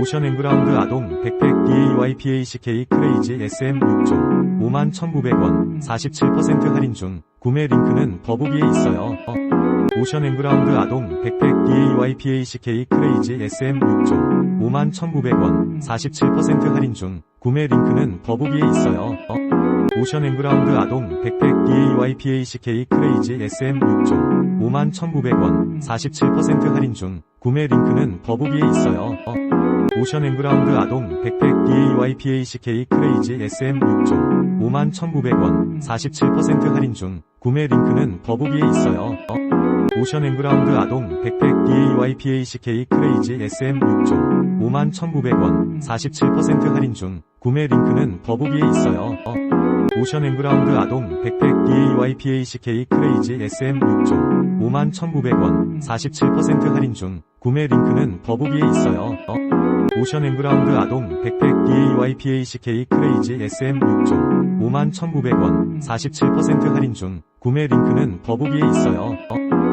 오션 앵그라운드 아동 백팩 DAYPACK 크레이지 SM 6종 51,900원 47% 할인 중 구매 링크는 더보기에 있어요. 어. 오션 앵그라운드 아동 백팩 DAYPACK 크레이지 SM 6종 51,900원 47% 할인 중 구매 링크는 더보기에 있어요. 어. 오션 앵그라운드 아동 백팩 DAYPACK 크레이지 SM 6종 51,900원 47% 할인 중 구매 링크는 더보기에 있어요. 어. 오션 앵그라운드 아동 백팩 DAYPACK 크레이지 SM 6종 51,900원 47% 할인 중 구매 링크는 더보기에 있어요. 어. 오션 앵그라운드 아동 백팩 DAYPACK 크레이지 SM 6종 51,900원 47% 할인 중 구매 링크는 더보기에 있어요. 어. 오션 앵그라운드 아동 백팩 DAYPACK 크레이지 SM 6종 51,900원 47% 할인 중 구매 링크는 더보기에 있어요. 어. 오션 앵그라운드 아동 백팩 DAYPACK 크레이지 SM 6종 51,900원 47% 할인 중 구매 링크는 더보기에 있어요. 어.